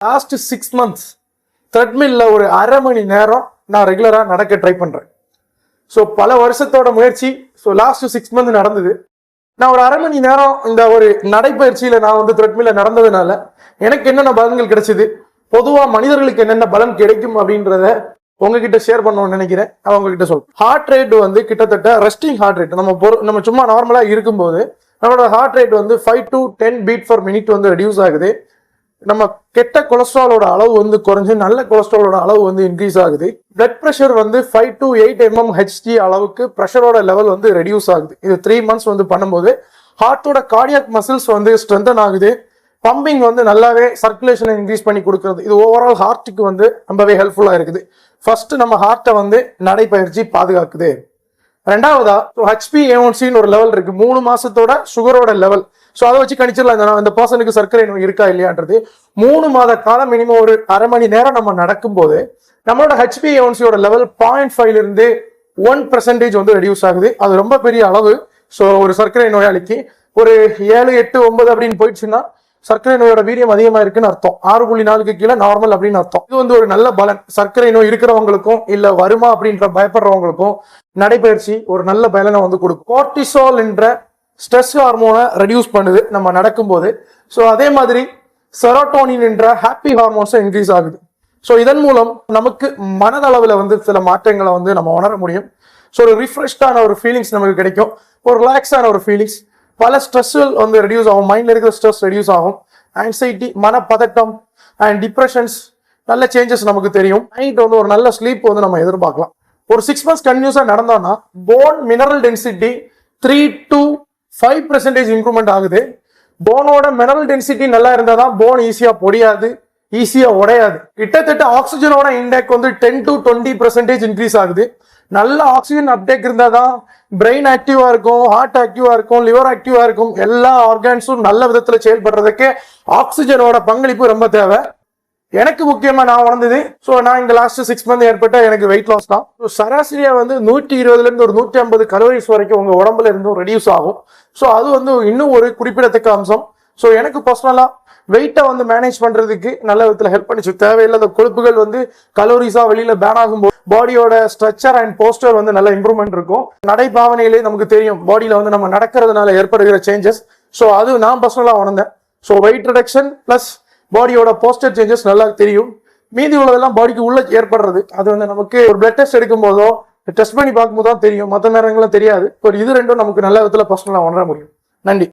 Last six months த்ரெட்மில்ல ஒரு அரை மணி நேரம் நான் ரெகுலராக நடக்க ட்ரை பண்ணுறேன் ஸோ பல வருஷத்தோட முயற்சி ஸோ லாஸ்ட் சிக்ஸ் மந்த் நடந்தது. நான் ஒரு அரை மணி நேரம் இந்த ஒரு நடைப்பயிற்சியில் நான் வந்து த்ரெட்மில்ல நடந்ததுனால எனக்கு என்னென்ன பலன்கள் கிடைச்சிது பொதுவாக மனிதர்களுக்கு என்னென்ன பலன் கிடைக்கும் அப்படின்றத உங்ககிட்ட ஷேர் பண்ணணும்னு நினைக்கிறேன். அவன் உங்ககிட்ட சொல் ஹார்ட் ரேட் வந்து கிட்டத்தட்ட ரெஸ்டிங் ஹார்ட் ரேட் நம்ம பொறு நம்ம சும்மா நார்மலாக இருக்கும்போது நம்மளோட ஹார்ட் ரேட் வந்து five to ten beat for minute வந்து ரெடியூஸ் ஆகுது. நம்ம கெட்ட கொலஸ்ட்ராலோட அளவு வந்து குறைஞ்சு நல்ல கொலஸ்ட்ராலோட அளவு வந்து இன்க்ரீஸ் ஆகுது. பிளட் ப்ரெஷர் வந்து five to eight mm HD அளவுக்கு ப்ரெஷரோட லெவல் வந்து ரெடியூஸ் ஆகுது. இது த்ரீ மந்த்ஸ் வந்து பண்ணும்போது ஹார்ட்டோட கார்டியாக் மசில்ஸ் வந்து ஸ்ட்ரென்தன் ஆகுது. பம்பிங் வந்து நல்லாவே சர்க்குலேஷனை இன்க்ரீஸ் பண்ணி கொடுக்குறது. இது ஓவரால் ஹார்ட்டுக்கு வந்து ரொம்பவே ஹெல்ப்ஃபுல்லாக இருக்குது. ஃபர்ஸ்ட் நம்ம ஹார்ட்டை வந்து நடைப்பயிற்சி பாதுகாக்குது. ரெண்டாவதா ஹெச்பி ஏஒன்சின்னு ஒரு லெவல் இருக்கு. மூணு மாசத்தோட சுகரோட லெவல் ஸோ அதை வச்சு கணிச்சிடலாம். இந்த இந்த பர்சனுக்கு சர்க்கரை நோய் இருக்கா இல்லையான்றது. மூணு மாத காலம் மினிமம் ஒரு அரை மணி நேரம் நம்ம நடக்கும்போது நம்மளோட ஹெச்பி ஏஒன்சியோட லெவல் பாயிண்ட் ஃபைவ்ல இருந்து ஒன் பர்சன்டேஜ் வந்து ரெடியூஸ் ஆகுது. அது ரொம்ப பெரிய அளவு. ஸோ ஒரு சர்க்கரை நோயாளிக்கு ஒரு ஏழு எட்டு ஒன்பது அப்படின்னு போயிடுச்சுன்னா சர்க்கரை நோயோட வீரியம் அதிகமா இருக்குன்னு அர்த்தம். ஆறு புள்ளி நாலுக்கு கீழே நார்மல் அப்படின்னு அர்த்தம். இது வந்து ஒரு நல்ல பலன். சர்க்கரை நோய் இருக்கிறவங்களுக்கும் இல்ல வருமா அப்படின்ற பயப்படுறவங்களுக்கும் நடைபயிற்சி ஒரு நல்ல பலனை வந்து கொடுக்கும். கோர்டிசோல் என்ற ஸ்ட்ரெஸ் ஹார்மோனை ரெடியூஸ் பண்ணுது நம்ம நடக்கும்போது. ஸோ அதே மாதிரி செரோட்டோனின் என்ற ஹாப்பி ஹார்மோன்ஸும் இன்க்ரீஸ் ஆகுது. ஸோ இதன் மூலம் நமக்கு மனதளவில் வந்து சில மாற்றங்களை வந்து நம்ம உணர முடியும். ஸோ ஒரு ரிஃப்ரெஷ்டான ஒரு ஃபீலிங்ஸ் நமக்கு கிடைக்கும். ஒரு ரிலாக்ஸான ஒரு ஃபீலிங்ஸ் பல ஸ்ட்ரெஸ்ஸுகள் வந்து ரெடியூஸ் ஆகும். மைண்டில் இருக்கிற ஸ்ட்ரெஸ் ரெடியூஸ் ஆகும். ஆங்ஸைட்டி மனப்பதட்டம் அண்ட் டிப்ரெஷன்ஸ் நல்ல சேஞ்சஸ் நமக்கு தெரியும். நைட் வந்து ஒரு நல்ல ஸ்லீப் வந்து நம்ம எதிர்பார்க்கலாம். ஒரு சிக்ஸ் மந்த்ஸ் கண்டினியூஸாக நடந்தோம்னா bone mineral density three to five percentage improvement ஆகுது. போனோட மினரல் டென்சிட்டி நல்லா இருந்தால் தான் போன் ஈஸியாக பொடியாது ஈஸியாக உடையாது. கிட்டத்தட்ட ஆக்சிஜனோட இண்டெக் வந்து ten to twenty percentage increase ஆகுது. நல்ல ஆக்சிஜன் அப்டேக் இருந்தால் தான் பிரெயின் ஆக்டிவாக இருக்கும் ஹார்ட் ஆக்டிவாக இருக்கும் லிவர் ஆக்டிவாக இருக்கும். எல்லா ஆர்கான்ஸும் நல்ல விதத்தில் செயல்படுறதுக்கு ஆக்சிஜனோட பங்களிப்பு ரொம்ப தேவை. எனக்கு முக்கியமாக நான் உணர்ந்தது ஸோ நான் இந்த லாஸ்ட் சிக்ஸ் மந்த் ஏற்பட்ட எனக்கு வெயிட் லாஸ் தான். ஸோ சராசரியாக வந்து நூற்றி இருபதுலேருந்து ஒரு நூற்றி ஐம்பது கலோரிஸ் வரைக்கும் உங்கள் உடம்புல இருந்தும் ரெடியூஸ் ஆகும். ஸோ அது வந்து இன்னும் ஒரு குறிப்பிடத்தக்க அம்சம். ஸோ எனக்கு பர்சனலாக வெயிட்டை வந்து மேனேஜ் பண்ணுறதுக்கு நல்ல விதத்தில் ஹெல்ப் பண்ணிச்சு. தேவையில்லாத கொழுப்புகள் வந்து கலோரிஸாக வெளியில் பேன் ஆகும்போது பாடியோட ஸ்ட்ரக்சர் அண்ட் போஸ்டர் வந்து நல்ல இம்ப்ரூவ்மெண்ட் இருக்கும். நடைபாவனையிலே நமக்கு தெரியும். பாடியில் வந்து நம்ம நடக்கிறதுனால ஏற்படுகிற சேஞ்சஸ் ஸோ அது நான் பர்சனலாக உணர்ந்தேன். ஸோ வெயிட் ரிடக்ஷன் ப்ளஸ் பாடியோட போஸ்டர் சேஞ்சஸ் நல்லா தெரியும். மீதி உள்ளதெல்லாம் பாடிக்கு உள்ள ஏற்படுறது. அது வந்து நமக்கு ஒரு பிளட் டெஸ்ட் எடுக்கும் போதோ டெஸ்ட் பண்ணி பார்க்கும்போது தான் தெரியும். மற்ற நேரங்களும் தெரியாது. ஒரு இது ரெண்டும் நமக்கு நல்ல விதத்தில் பர்சனலாக உணர முடியும். நன்றி.